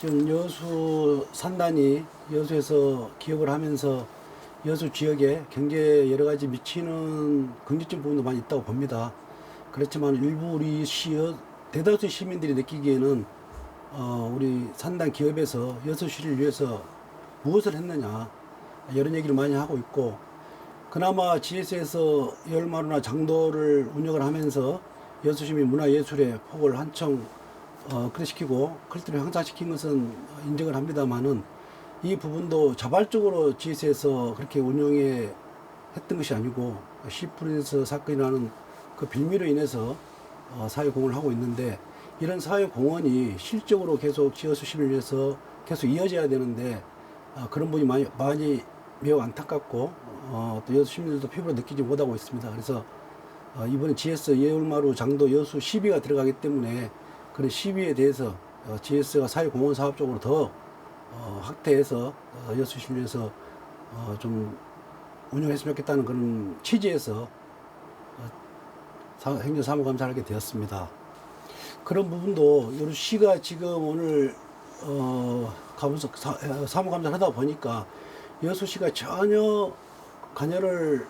지금 여수 산단이 여수에서 기업을 하면서 여수 지역에 경제에 여러 가지 미치는 긍정적 부분도 많이 있다고 봅니다. 그렇지만 일부 우리 시의 대다수 시민들이 느끼기에는 어, 우리 산단 기업에서 여수시를 위해서 무엇을 했느냐 이런 얘기를 많이 하고 있고 그나마 GS에서 열마루나 장도를 운영을 하면서 여수시민 문화예술의 폭을 한층 어, 크시키고 컬트를 향상시킨 것은 인정을 합니다만은 이 부분도 자발적으로 GS에서 그렇게 운영에 했던 것이 아니고 시프린스 사건이라는 그 빌미로 인해서 어, 사회 공헌을 하고 있는데 이런 사회 공헌이 실적으로 계속 지어수 시민을 위해서 계속 이어져야 되는데 어, 그런 부분이 많이, 많이 매우 안타깝고 어, 또 여수 시민들도 피부로 느끼지 못하고 있습니다. 그래서 어, 이번에 GS 예울마루 장도 여수 시비가 들어가기 때문에 그런 시비에 대해서 어, GS가 사회공헌 사업 쪽으로 더 어, 확대해서 어, 여수 시를 위해서 어, 좀 운영했으면 좋겠다는 그런 취지에서 어, 사- 행정사무감사를 하게 되었습니다. 그런 부분도 여러 시가 지금 오늘 어, 어, 사무감사를 하다 보니까 여수시가 전혀 관여를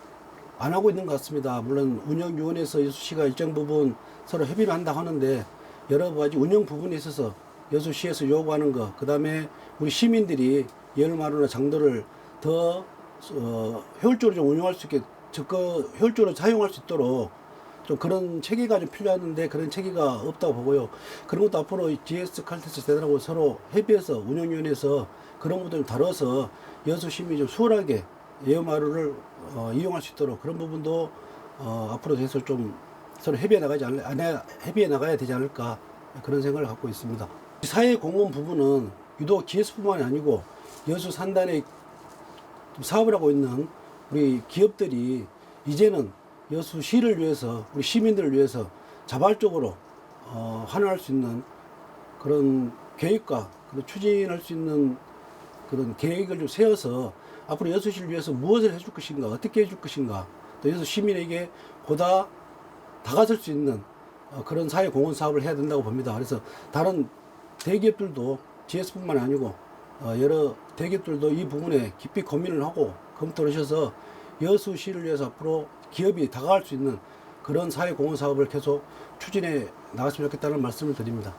안 하고 있는 것 같습니다. 물론 운영위원회에서 여수시가 일정 부분 서로 협의를 한다 하는데 여러 가지 운영 부분에 있어서 여수시에서 요구하는 것, 그 다음에 우리 시민들이 열마루나 장도를 더 어, 효율적으로 좀 운영할 수 있게 적거 효율적으로 사용할 수 있도록 좀 그런 체계가 좀 필요하는데 그런 체계가 없다고 보고요. 그런 것도 앞으로 GS 칼테스 대단하고 서로 협의해서 운영위원회에서 그런 것들을 다뤄서 여수 시민이 좀 수월하게 예마루를 어, 이용할 수 있도록 그런 부분도 어, 앞으로 계속 좀 서로 협의해 나가지 않, 안 해, 협의해 나가야 되지 않을까 그런 생각을 갖고 있습니다. 사회 공헌 부분은 유독 GS뿐만이 아니고 여수 산단의 사업을 하고 있는 우리 기업들이 이제는 여수시를 위해서 우리 시민들을 위해서 자발적으로 어, 환원할 수 있는 그런 계획과 그런 추진할 수 있는 그런 계획을 좀 세워서 앞으로 여수시를 위해서 무엇을 해줄 것인가 어떻게 해줄 것인가 또 여수 시민에게 보다 다가설 수 있는 어, 그런 사회 공헌 사업을 해야 된다고 봅니다. 그래서 다른 대기업들도 GS뿐만 아니고 어, 여러 대기업들도 이 부분에 깊이 고민을 하고 검토를 하셔서 여수시를 위해서 앞으로 기업이 다가갈 수 있는 그런 사회 공헌 사업을 계속 추진해 나갔으면 좋겠다는 말씀을 드립니다.